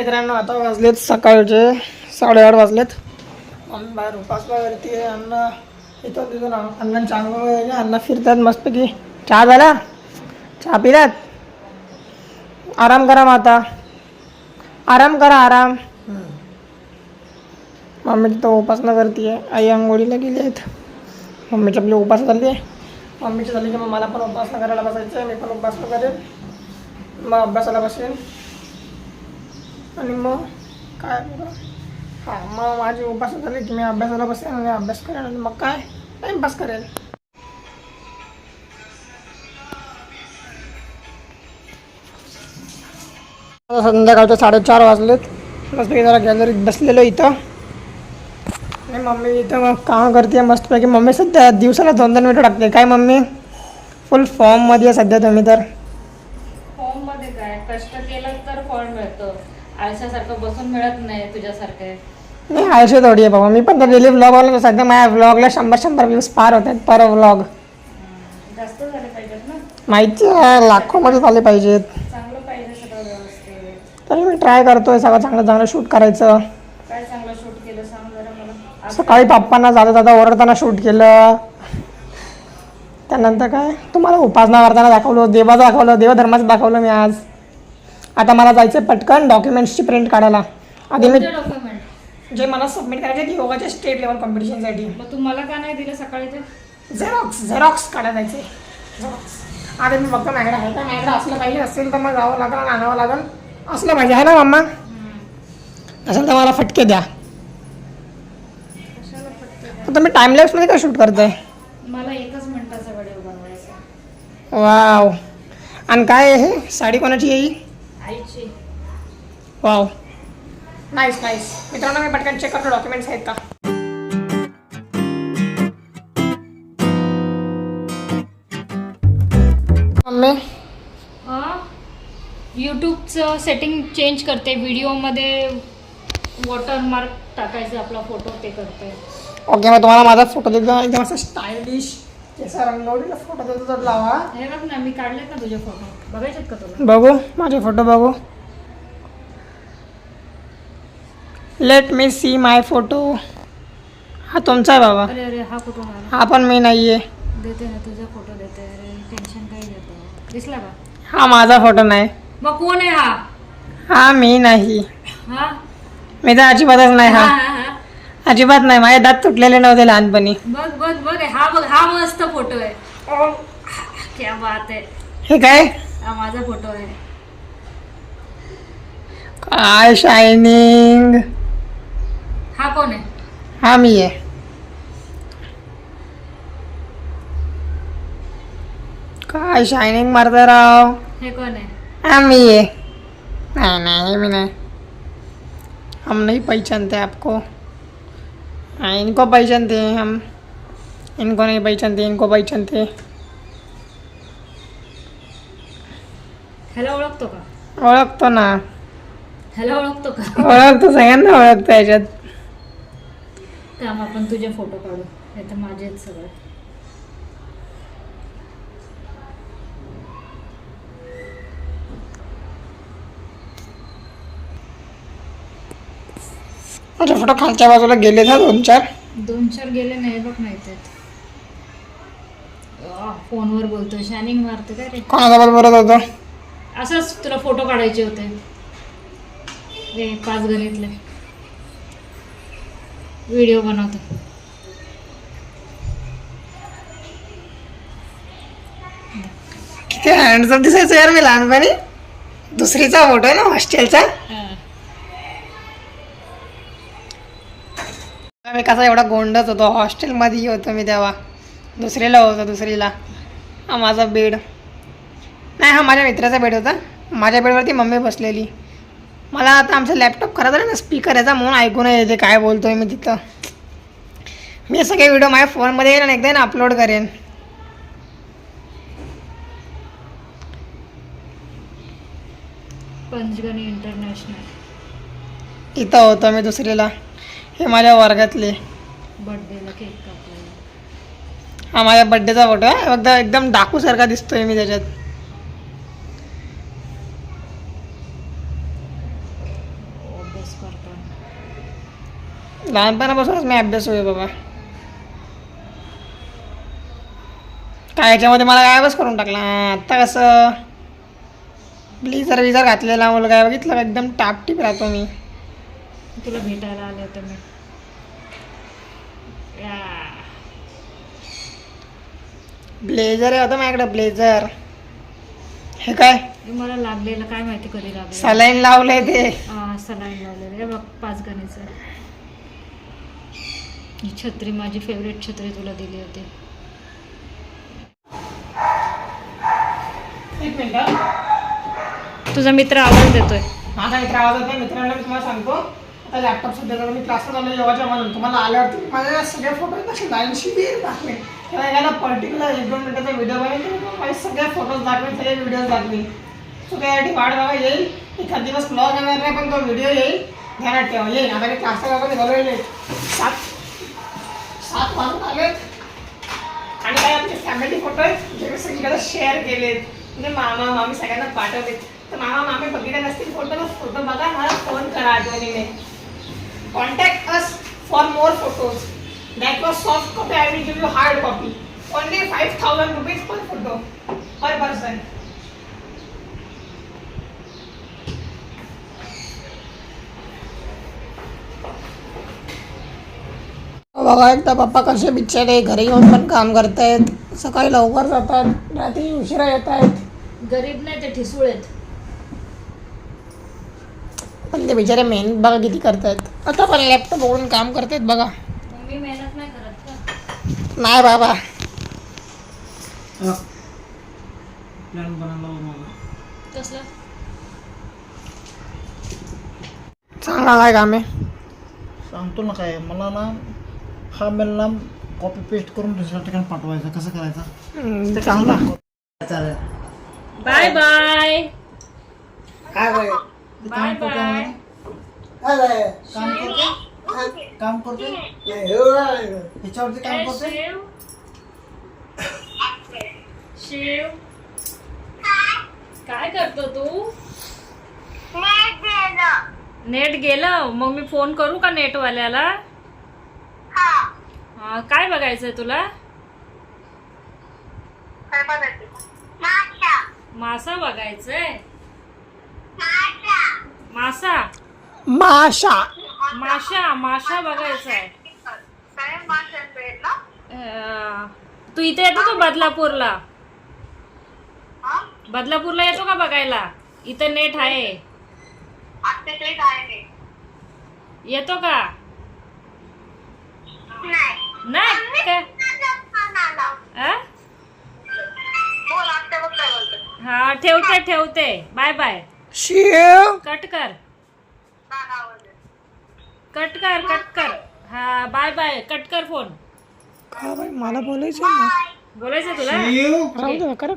मित्रांनो आता वाजलेत सकाळचे साडेआठ वाजलेत. मम्मी बाहेर उपासला करते अन्न इथं तिथून अन्न चांगलं वगैरे अन्न फिरतात मस्तपैकी. चहा झाला? चहा पिलात? आराम करा माता. आराम करा आराम. मम्मी तिथं उपासना करते आई आंघोळीला गेली आहेत मम्मीची आपली उपासना झाली आहे. मम्मीची झाली की मग मला पण उपासना करायला बसायचं आहे मी पण उपासना करेन. मग अभ्यासाला बसेन. आणि मग काय बरं? हां मग माझी उपास झाली की मी अभ्यासाला बसेन आणि अभ्यास करेन आणि मग काय? टाईमपास करेन संध्याकाळचं संध्याकाळचे साडेचार वाजलेत. मस्तपैकी जरा गॅलरीत बसलेलो इथं. आणि मम्मी इथं मग काम करते मस्तपैकी. मम्मी सध्या दिवसाला दोन दोन व्हिडिओ टाकते. काय मम्मी? फुल फॉर्ममध्ये आहे सध्या तुम्ही तर. फॉर्ममध्ये काय? कष्ट केलं तर फळ मिळतं. आळशासारखं बसून मिळत नाही तुझ्यासारखे. नाही आयुष्य थोडी आहे बाबा. मी पण डेली व्लॉग आलो सध्या माझ्या व्लॉगला शंभर शंभर व्ह्यूज पार होत आहेत पर व्लॉग जास्त झाले पाहिजेत ना? माहिती आहे लाखोमध्ये झाले पाहिजेत. चांगलं पाहिजे सगळं व्यवस्थित. तरी मी ट्राय करतोय सगळं चांगलं चांगलं शूट करायचं. काय चांगलं शूट केलं सांग जरा मला? आज सकाळी पप्पांना जाता जाता ओरडताना शूट केलं. त्यानंतर काय? तुम्हाला उपासना करताना दाखवलं देवाचं दाखवलं देवधर्माचं दाखवलं मी आज. आता मला जायचं पटकन डॉक्युमेंट्सची प्रिंट काढायला. आधी मी डॉक्युमेंट जे मला सबमिट करायचे ते योगाच्या स्टेट लेवल कॉम्पिटिशनसाठी मग तू मला का नाही दिलं सकाळी ते? झेरॉक्स झेरॉक्स काढायला जायचे झेरॉक्स आता मी बघतो मॅगडा आहे का? मॅगडा असलं पाहिजे असेल तर मग जावं लागेल आणि आणावं लागेल. असलं पाहिजे आहे ना मम्मा? असेल तर मला फटके द्या. तर तुम्ही टाइमलेसमध्ये काय शूट करताय? मला एकच मिनिटाचा व्हिडिओ बनवायचा वाव आणि काय आहे हे? साडी कोणाची येईल आईची वाव. नाईस नाईस मित्रांनो मी पटकन चेक करतो डॉक्युमेंट्स आहेत का? मम्मी. यूट्यूबचं सेटिंग चेंज करते. व्हिडिओमध्ये वॉटरमार्क टाकायचं आपला फोटो ते करते. ओके मग तुम्हाला माझा फोटो देतो एकदम असं स्टायलिश केसा रंगवलेला फोटो देतो तर लावा. हे बघ ना मी काढलेत ना तुझे फोटो बघायचेत का तुला? बघू माझे फोटो बघू. Let me see my photo हा तुमचा आहे बाबा. अरे अरे हा फोटो मला हा पण मी नाही आहे देते ना तुझा फोटो देते. अरे टेन्शन काही घेतो दिसला का? हा माझा फोटो नाही. मग कोण आहे हा? हा मी नाही. हा? मी तर अजिबातच नाही हा, हा. अजिबात नाही माझे दात तुटलेले नव्हते लहानपणी. बघ बघ बघ हा बघ हा मस्त फोटो आहे. क्या बात आहे. हे काय? हा माझा फोटो आहे. काय शायनिंग हा कोण आहे? हा मी आहे. काय शायनिंग मारता राव? हे कोण आहे? हाँ मैं ये नहीं नहीं मैं नहीं. हम नहीं पहचानते आपको. इनको पहचानते हैं हम। इनको नहीं पहचानते इनको पहचानते। ह्याला ओळखतो का? ओळखतो ना। ह्याला ओळखतो का? ओळखतो सगळ्यांना ओळखतो याच्यात। थांब आपण तुझे फोटो काढू. हे तर माझे आहेत सगळे. माझे फोटो खालच्या बाजूला गेले ना दोन चार? दोन चार गेले नाही बघ नाही ते फोनवर बोलतोय शायनिंग मारते काय रे? कोणासोबत बोलत होतो असंच तुला फोटो काढायचे होते. रे पाच गणितले. व्हिडिओ बनवतो. किती हँडसम दिसायचं यार मी लहानपणी. दुसरीचा फोटो आहे ना हॉस्टेलचा मी कसा एवढा गोंडच होतो. हॉस्टेलमध्ये होतो मी तेव्हा. दुसरीला होतो दुसरीला. हा माझा बेड. नाही हा माझ्या मित्राचा बेड होता. माझ्या बेडवरती मम्मी बसलेली. मला आता आमचा लॅपटॉप खराब झाला ना स्पीकर याचा म्हणून ऐकून येते. काय बोलतोय मी तिथं. मी सगळे व्हिडिओ माझ्या फोनमध्ये येईल आणि एकदा ना अपलोड करेन. पंचगणी इंटरनॅशनल इथं होतो मी दुसरीला. हे माझ्या वर्गातले. बर्थडेला केक कापला हा माझ्या बड्डेचा फोटो आहे. फक्त एकदम डाकूसारखा दिसतोय मी त्याच्यात. करतो. लहानपणापासूनच मी अभ्यास होय बाबा. काय याच्यामध्ये मला गायबच करून टाकला. आत्ता कसं? ब्लीझर विझर घातलेला मुलगा आहे. बघितलं का? एकदम टापटीप राहतो मी. तुला भेटायला आले होते मी. या. ब्लेझर आहे होतं माझ्याकडे ब्लेझर हे काय? हे मला लागलेलं काय माहिती कधी लागलं. सलाईन लावलंय ते. सलाईन लावलेलं. हे बघ पाच गणीचं ही छत्री माझी फेवरेट छत्री तुला दिली होती. एक मिनिट. तुझा मित्र आवाज देतोय. माझा मित्र आवाज येतो मित्रांना मी तुम्हाला सांगतो. आता लॅपटॉप सध्या जर मी क्लासला आलो योगाच्या म्हणून तुम्हाला आल्यावरती माझ्या सगळे फोटो तसे लाईनशी बी दाखले किंवा एखादा पर्टिक्युलर एक दोन मिनिटाचा व्हिडिओ बघेल माझे सगळे फोटोज दाखवेल सगळे व्हिडिओज दाखवेल सो त्यासाठी वाढ बघा येईल? एखाद दिवस ब्लॉग येणार नाही पण तो व्हिडिओ येईल. ध्यानात ठेवा. येईल. आता मी क्लासला वगैरे येईल. सात सात वाजून आलेत. आणि काय आपले फॅमिली फोटो आहेत? जे मी सगळीकडे शेअर केलेत. म्हणजे मामा मामी सगळ्यांना पाठवलेत. तर मामा मामी बघितले नसतील फोटो तर फोटो बघा. मला फोन करा आठवणीने. Contact us for more photos that was soft copy I will give you hard copy only five thousand rupees per photo per person बघा एकदा पप्पा कसे बिचारे घरी येऊन पण काम करतायत. सकाळी लवकर जातात रात्री उशिरा येत आहेत गरीब नाही ते ठिसूळ आहेत. पण ते बिचारे मेहनत बघा किती करतायत आता पण लॅपटॉप उघडून काम करतायत बघा. नाही करत का? नाही बाबा. प्लॅन बनवला मला कसलं? चांगला काय काम आहे सांगतो ना काय मला ना हा मेल ना कॉपी पेस्ट करून दुसऱ्या ठिकाणी पाठवायचा. कसं करायचं? चांगला. चालेल बाय बाय काय? बाय? काम करते काम करते हे बाई. ह्याच्यावरती काम करते शिव. काय करतो तू? नेट गेलं. मग मी फोन करू का नेटवाल्याला? हा, काय बघायचंय तुला? मासा बघायचंय? मासा. माशा. माशा माशा बघायचाय अं, तू इथे येतो का बदलापूरला? बदलापूरला येतो का बघायला? इथं नेट आहे. येतो का? नाही. काय? हा ठेवते ठेवते. Bye bye. शिव. कट कर. कट कर कट कर. हा बाय बाय कट कर फोन. का बाई मला बोलायचं ना. बोलायचं तुला? राहू दे करा.